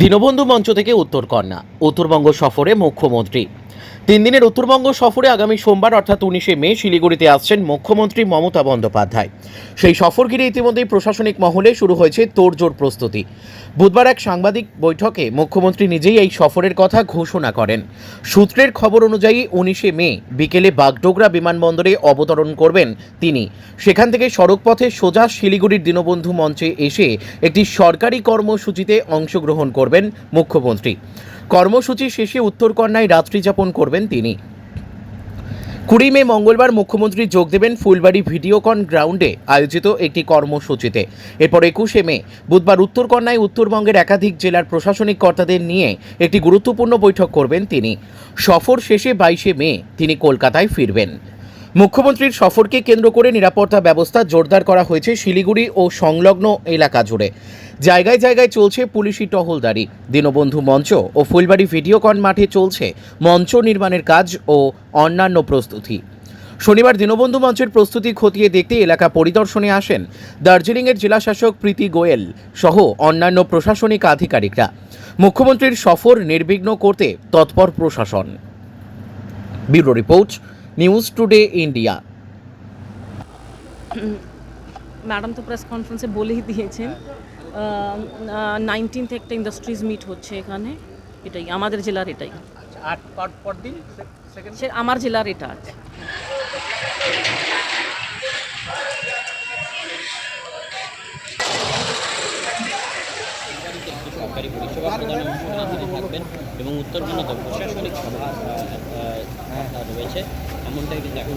দীনবন্ধু মঞ্চ থেকে উত্তরকন্যা উত্তরবঙ্গ সফরে মুখ্যমন্ত্রী। তিন দিনের উত্তরবঙ্গ সফরে আগামী সোমবার, অর্থাৎ উনিশে মে, শিলিগুড়িতে আসছেন মুখ্যমন্ত্রী মমতা বন্দ্যোপাধ্যায়। সেই সফর ঘিরে ইতিমধ্যেই প্রশাসনিক মহলে শুরু হয়েছে তোড়জোড় প্রস্তুতি। বুধবার এক সাংবাদিক বৈঠকে মুখ্যমন্ত্রী নিজেই এই সফরের কথা ঘোষণা করেন। সূত্রের খবর অনুযায়ী উনিশে মে বিকেলে বাগডোগরা বিমানবন্দরে অবতরণ করবেন তিনি। সেখান থেকে সড়কপথে সোজা শিলিগুড়ির দীনবন্ধু মঞ্চে এসে একটি সরকারি কর্মসূচিতে অংশগ্রহণ করবেন মুখ্যমন্ত্রী। কর্মসূচি শেষে উত্তরকন্যায় রাত্রিযাপন করবেন তিনি। কুড়ি মে মঙ্গলবার মুখ্যমন্ত্রী যোগ দেবেন ফুলবাড়ি ভিডিওকন গ্রাউন্ডে আয়োজিত একটি কর্মসূচিতে। এরপর একুশে মে, বুধবার উত্তরকন্যায় উত্তরবঙ্গের একাধিক জেলার প্রশাসনিক কর্তাদের নিয়ে একটি গুরুত্বপূর্ণ বৈঠক করবেন তিনি। সফর শেষে বাইশে মে তিনি কলকাতায় ফিরবেন। মুখ্যমন্ত্রীর সফরকে কেন্দ্র করে নিরাপত্তা ব্যবস্থা জোরদার করা হয়েছে শিলিগুড়ি ও সংলগ্ন এলাকা জুড়ে। জায়গায় জায়গায় চলছে পুলিশি টহলদারি। দীনবন্ধু মঞ্চ ও ফুলবাড়ি ভিডিওকন মাঠে চলছে মঞ্চ নির্মাণের কাজ ও অন্যান্য প্রস্তুতি। শনিবার দীনবন্ধু মঞ্চের প্রস্তুতি খতিয়ে দেখতে এলাকা পরিদর্শনে আসেন দার্জিলিংয়ের জেলাশাসক প্রীতি গোয়েল সহ অন্যান্য প্রশাসনিক আধিকারিকরা। মুখ্যমন্ত্রীর সফর নির্বিঘ্ন করতে তৎপর প্রশাসন। Bureau report news today India madam তো প্রেস কনফারেন্সে বলেই দিয়েছেন। নাইনটিন্থ একটা ইন্ডাস্ট্রিজ মিট হচ্ছে এখানে। এটাই আমাদের জেলার এটাই। আট পর পর দিন সে আমার জেলার এটা আছে। সরকারি পরিষেবা প্রদানের থাকবেন এবং উত্তরবঙ্গতে প্রশাসনিক সভা রয়েছে এমনটাই কিন্তু এখন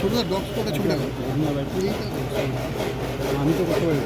ছোটদা ডগ স্পটে ছবিটা আমি তো করতে পারি